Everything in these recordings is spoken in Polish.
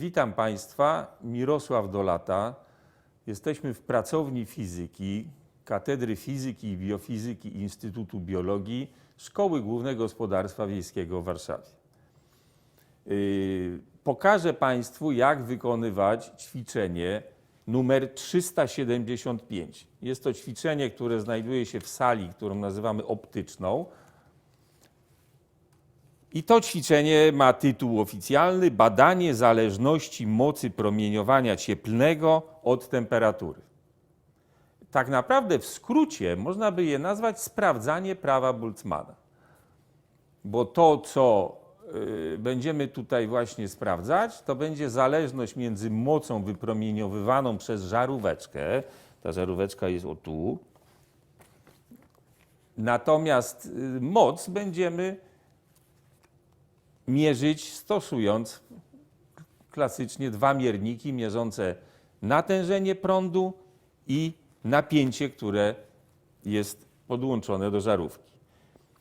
Witam Państwa, Mirosław Dolata. Jesteśmy w pracowni fizyki Katedry Fizyki i Biofizyki Instytutu Biologii Szkoły Głównego Gospodarstwa Wiejskiego w Warszawie. Yy, Pokażę Państwu, jak wykonywać ćwiczenie numer 375. Jest to ćwiczenie, które znajduje się w sali, którą nazywamy optyczną. I to ćwiczenie ma tytuł oficjalny Badanie zależności mocy promieniowania cieplnego od temperatury. Tak naprawdę w skrócie można by je nazwać sprawdzanie prawa Boltzmana. Bo to, co y, będziemy tutaj właśnie sprawdzać, to będzie zależność między mocą wypromieniowywaną przez żaróweczkę. Ta żaróweczka jest o tu. Natomiast y, moc będziemy mierzyć stosując klasycznie dwa mierniki mierzące natężenie prądu i napięcie, które jest podłączone do żarówki.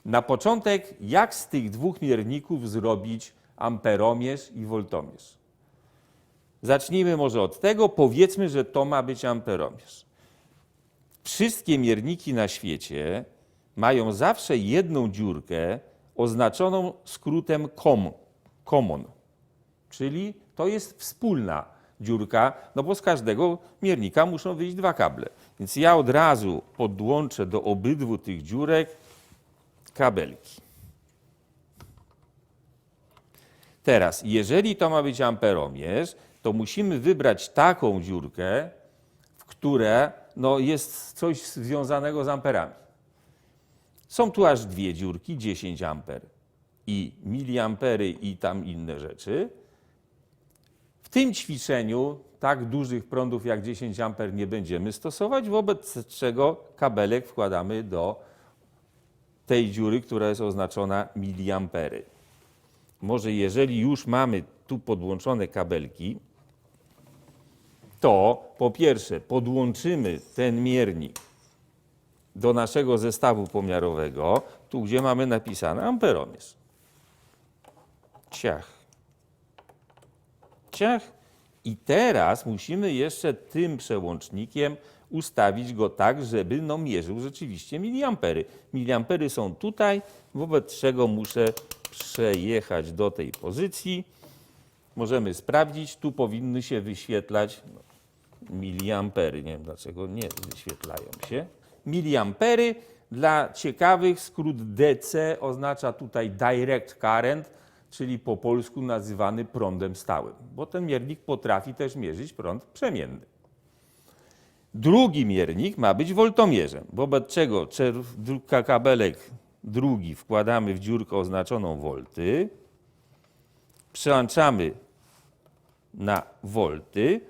Na początek, jak z tych dwóch mierników zrobić amperomierz i woltomierz? Zacznijmy może od tego, powiedzmy, że to ma być amperomierz. Wszystkie mierniki na świecie mają zawsze jedną dziurkę oznaczoną skrótem COM, common, czyli to jest wspólna dziurka, no bo z każdego miernika muszą wyjść dwa kable. Więc ja od razu podłączę do obydwu tych dziurek kabelki. Teraz, jeżeli to ma być amperomierz, to musimy wybrać taką dziurkę, w której no, jest coś związanego z amperami. Są tu aż dwie dziurki, 10 amper i miliampery i tam inne rzeczy. W tym ćwiczeniu tak dużych prądów jak 10 amper nie będziemy stosować, wobec czego kabelek wkładamy do tej dziury, która jest oznaczona miliampery. Może jeżeli już mamy tu podłączone kabelki, to po pierwsze podłączymy ten miernik do naszego zestawu pomiarowego, tu gdzie mamy napisane amperomierz. Ciach. Ciach. I teraz musimy jeszcze tym przełącznikiem ustawić go tak, żeby no, mierzył rzeczywiście miliampery. Miliampery są tutaj, wobec czego muszę przejechać do tej pozycji. Możemy sprawdzić, tu powinny się wyświetlać miliampery. Nie wiem dlaczego nie wyświetlają się miliampery. Dla ciekawych skrót DC oznacza tutaj direct current, czyli po polsku nazywany prądem stałym, bo ten miernik potrafi też mierzyć prąd przemienny. Drugi miernik ma być woltomierzem, wobec czego kabelek drugi wkładamy w dziurkę oznaczoną wolty, przełączamy na wolty,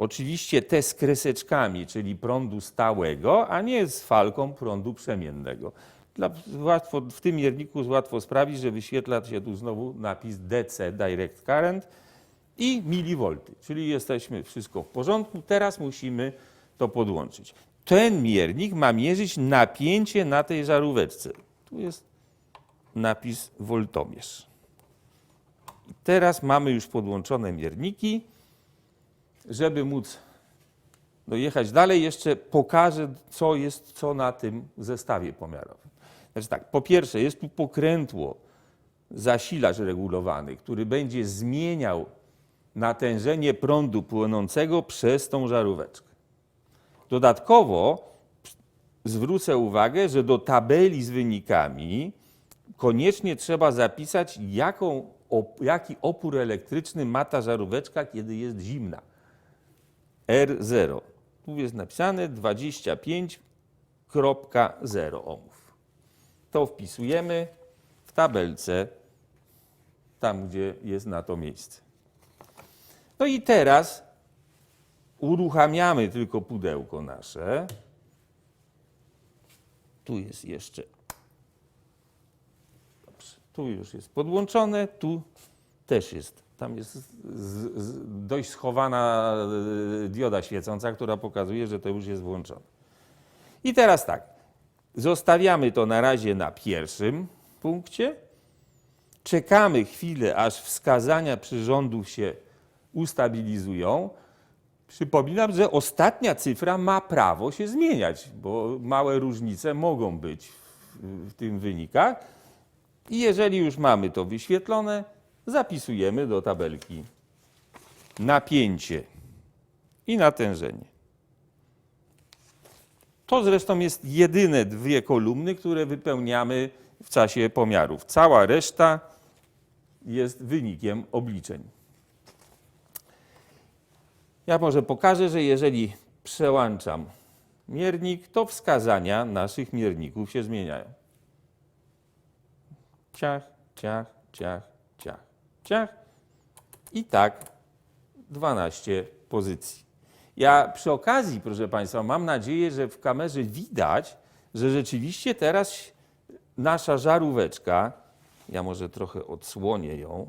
Oczywiście te z kreseczkami, czyli prądu stałego, a nie z falką prądu przemiennego. Dla, łatwo, w tym mierniku łatwo sprawić, że wyświetla się tu znowu napis DC, Direct Current i milivolty, czyli jesteśmy wszystko w porządku. Teraz musimy to podłączyć. Ten miernik ma mierzyć napięcie na tej żaróweczce. Tu jest napis woltomierz. I teraz mamy już podłączone mierniki żeby móc no, jechać dalej, jeszcze pokażę, co jest co na tym zestawie pomiarowym. Znaczy tak, po pierwsze, jest tu pokrętło, zasilacz regulowany, który będzie zmieniał natężenie prądu płynącego przez tą żaróweczkę. Dodatkowo zwrócę uwagę, że do tabeli z wynikami koniecznie trzeba zapisać, jaką, jaki opór elektryczny ma ta żaróweczka, kiedy jest zimna. R0. Tu jest napisane 25.0 ohmów. To wpisujemy w tabelce, tam gdzie jest na to miejsce. No i teraz uruchamiamy tylko pudełko nasze. Tu jest jeszcze. Dobrze. Tu już jest podłączone, tu też jest tam jest z, z, dość schowana e, dioda świecąca, która pokazuje, że to już jest włączone. I teraz tak, zostawiamy to na razie na pierwszym punkcie. Czekamy chwilę, aż wskazania przyrządów się ustabilizują. Przypominam, że ostatnia cyfra ma prawo się zmieniać, bo małe różnice mogą być w, w tym wynikach. I jeżeli już mamy to wyświetlone, zapisujemy do tabelki napięcie i natężenie. To zresztą jest jedyne dwie kolumny, które wypełniamy w czasie pomiarów. Cała reszta jest wynikiem obliczeń. Ja może pokażę, że jeżeli przełączam miernik, to wskazania naszych mierników się zmieniają. Ciach, ciach, ciach, I tak 12 pozycji. Ja przy okazji, proszę Państwa, mam nadzieję, że w kamerze widać, że rzeczywiście teraz nasza żaróweczka, ja może trochę odsłonię ją,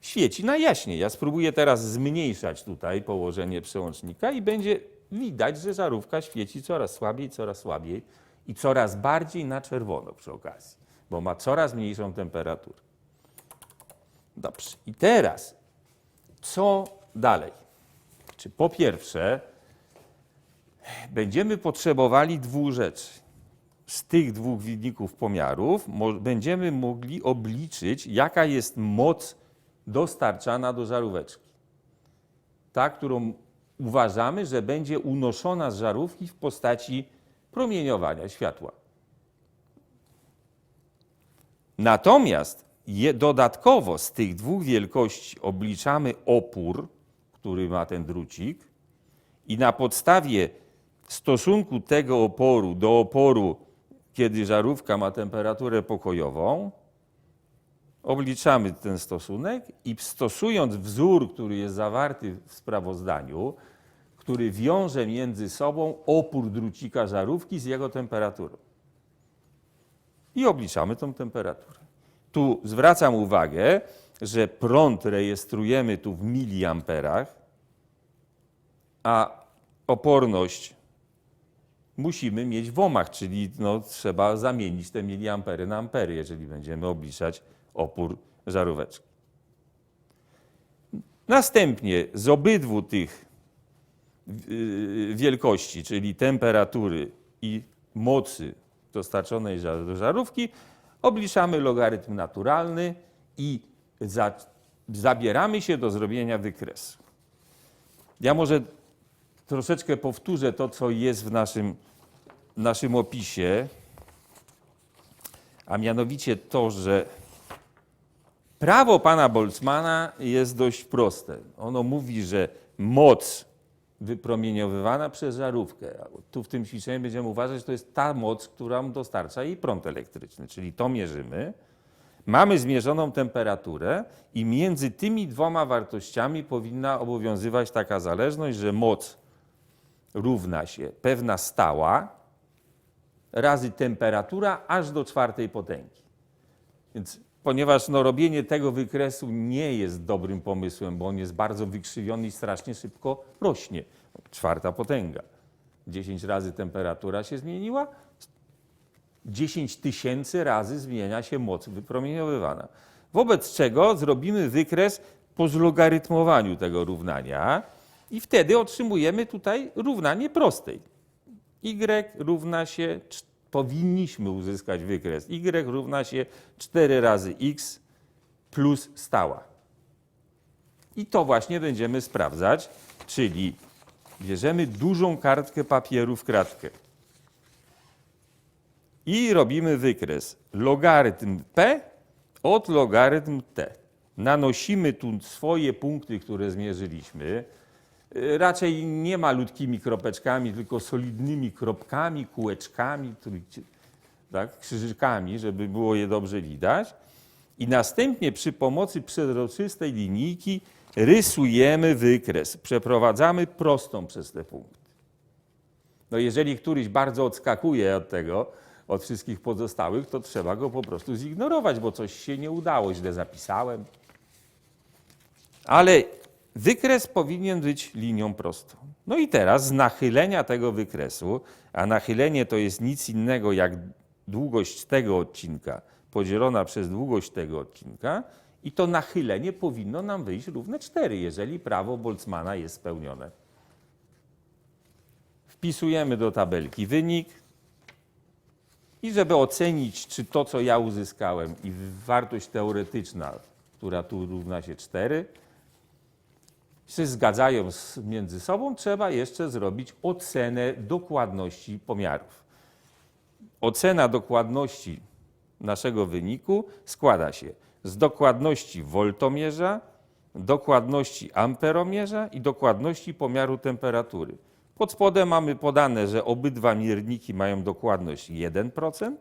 świeci na jaśnie. Ja spróbuję teraz zmniejszać tutaj położenie przełącznika i będzie widać, że żarówka świeci coraz słabiej, coraz słabiej i coraz bardziej na czerwono przy okazji, bo ma coraz mniejszą temperaturę. Dobrze. I teraz, co dalej? Czy po pierwsze, będziemy potrzebowali dwóch rzeczy. Z tych dwóch wyników pomiarów będziemy mogli obliczyć, jaka jest moc dostarczana do żaróweczki. Ta, którą uważamy, że będzie unoszona z żarówki w postaci promieniowania światła. Natomiast je, dodatkowo z tych dwóch wielkości obliczamy opór, który ma ten drucik, i na podstawie stosunku tego oporu do oporu, kiedy żarówka ma temperaturę pokojową, obliczamy ten stosunek i stosując wzór, który jest zawarty w sprawozdaniu, który wiąże między sobą opór drucika żarówki z jego temperaturą. I obliczamy tą temperaturę. Tu zwracam uwagę, że prąd rejestrujemy tu w miliamperach, a oporność musimy mieć w ohmach, czyli no, trzeba zamienić te miliampery na ampery, jeżeli będziemy obliczać opór żaróweczki. Następnie z obydwu tych yy, wielkości, czyli temperatury i mocy dostarczonej żar- do żarówki, obliczamy logarytm naturalny i za, zabieramy się do zrobienia wykresu. Ja może troszeczkę powtórzę to, co jest w naszym, naszym opisie, a mianowicie to, że prawo pana Boltzmana jest dość proste. Ono mówi, że moc wypromieniowywana przez żarówkę, tu w tym ćwiczeniu będziemy uważać, że to jest ta moc, która dostarcza jej prąd elektryczny, czyli to mierzymy. Mamy zmierzoną temperaturę i między tymi dwoma wartościami powinna obowiązywać taka zależność, że moc równa się pewna stała razy temperatura aż do czwartej potęgi. Więc ponieważ no, robienie tego wykresu nie jest dobrym pomysłem, bo on jest bardzo wykrzywiony i strasznie szybko rośnie. Czwarta potęga. 10 razy temperatura się zmieniła, 10 tysięcy razy zmienia się moc wypromieniowywana. Wobec czego zrobimy wykres po zlogarytmowaniu tego równania i wtedy otrzymujemy tutaj równanie prostej. Y równa się, cz- powinniśmy uzyskać wykres. Y równa się 4 razy x plus stała. I to właśnie będziemy sprawdzać, czyli bierzemy dużą kartkę papieru w kratkę i robimy wykres logarytm p od logarytm t. Nanosimy tu swoje punkty, które zmierzyliśmy. Y, Raczej nie malutkimi kropeczkami, tylko solidnymi kropkami, kółeczkami, tak, krzyżykami, żeby było je dobrze widać. I następnie przy pomocy przezroczystej linijki rysujemy wykres. Przeprowadzamy prostą przez te punkty. No jeżeli któryś bardzo odskakuje od tego, od wszystkich pozostałych, to trzeba go po prostu zignorować, bo coś się nie udało, źle zapisałem. Ale wykres powinien być linią prostą. No i teraz z nachylenia tego wykresu, a nachylenie to jest nic innego jak długość tego odcinka podzielona przez długość tego odcinka I to nachylenie powinno nam wyjść równe 4, jeżeli prawo Boltzmana jest spełnione. Wpisujemy do tabelki wynik i żeby ocenić, czy to, co ja uzyskałem i wartość teoretyczna, która tu równa się 4, się zgadzają między sobą, trzeba jeszcze zrobić ocenę dokładności pomiarów. Ocena dokładności naszego wyniku składa się z dokładności woltomierza, dokładności amperomierza i dokładności pomiaru temperatury. Pod spodem mamy podane, że obydwa mierniki mają dokładność 1%,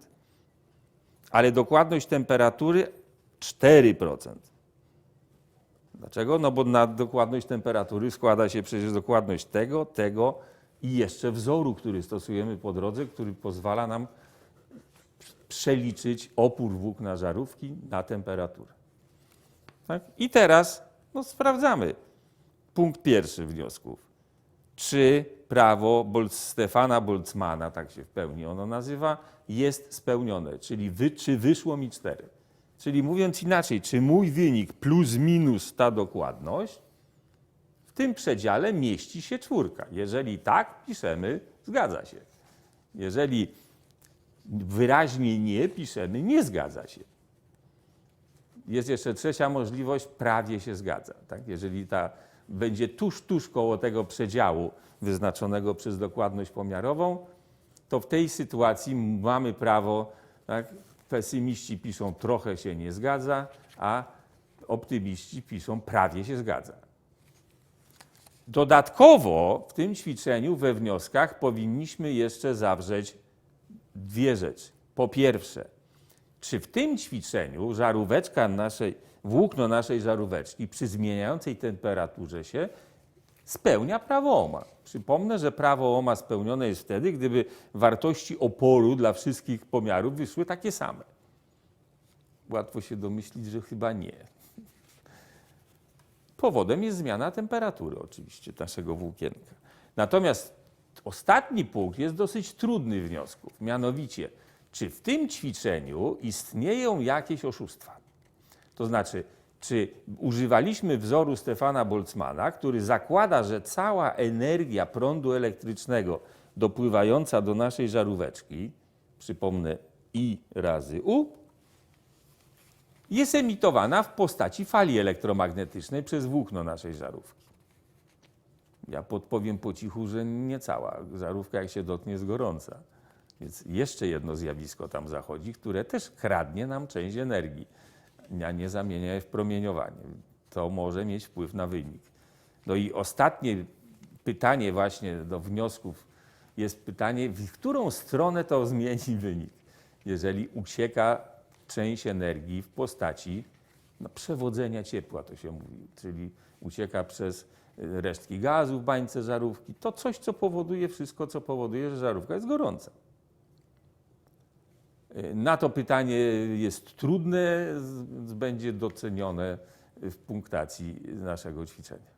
ale dokładność temperatury 4%. Dlaczego? No bo na dokładność temperatury składa się przecież dokładność tego, tego i jeszcze wzoru, który stosujemy po drodze, który pozwala nam przeliczyć opór włókna żarówki na temperaturę. Tak? I teraz no, sprawdzamy. Punkt pierwszy wniosków. Czy prawo Bol Stefana Boltzmana, tak się w pełni ono nazywa, jest spełnione? Czyli wy, czy wyszło mi 4? Czyli mówiąc inaczej, czy mój wynik plus minus ta dokładność, w tym przedziale mieści się czwórka. Jeżeli tak, piszemy zgadza się. Jeżeli wyraźnie nie piszemy, nie zgadza się. Jest jeszcze trzecia możliwość, prawie się zgadza. Tak? Jeżeli ta będzie tuż, tuż koło tego przedziału wyznaczonego przez dokładność pomiarową, to w tej sytuacji mamy prawo, tak? Pesymiści piszą trochę się nie zgadza, a optymiści piszą prawie się zgadza. Dodatkowo w tym ćwiczeniu we wnioskach powinniśmy jeszcze zawrzeć dwie rzeczy. Po pierwsze, czy w tym ćwiczeniu żaróweczka naszej, włókno naszej żaróweczki przy zmieniającej temperaturze się spełnia prawo Ohma. Przypomnę, że prawo Ohma spełnione jest wtedy, gdyby wartości oporu dla wszystkich pomiarów wyszły takie same. Łatwo się domyślić, że chyba nie. Powodem jest zmiana temperatury oczywiście naszego włókienka. Natomiast ostatni punkt jest dosyć trudny wniosków, mianowicie, czy w tym ćwiczeniu istnieją jakieś oszustwa? To znaczy, czy używaliśmy wzoru Stefana Boltzmana, który zakłada, że cała energia prądu elektrycznego dopływająca do naszej żaróweczki, przypomnę I razy U, jest emitowana w postaci fali elektromagnetycznej przez włókno naszej żarówki. Ja podpowiem po cichu, że nie cała. Żarówka jak się dotknie jest gorąca. Więc jeszcze jedno zjawisko tam zachodzi, które też kradnie nam część energii, a nie zamienia je w promieniowanie. To może mieć wpływ na wynik. No i ostatnie pytanie właśnie do wniosków jest pytanie, w którą stronę to zmieni wynik, jeżeli ucieka część energii w postaci no, przewodzenia ciepła, to się mówi, czyli ucieka przez resztki gazu w bańce żarówki. To coś, co powoduje wszystko, co powoduje, że żarówka jest gorąca. Na to pytanie jest trudne, będzie docenione w punktacji naszego ćwiczenia.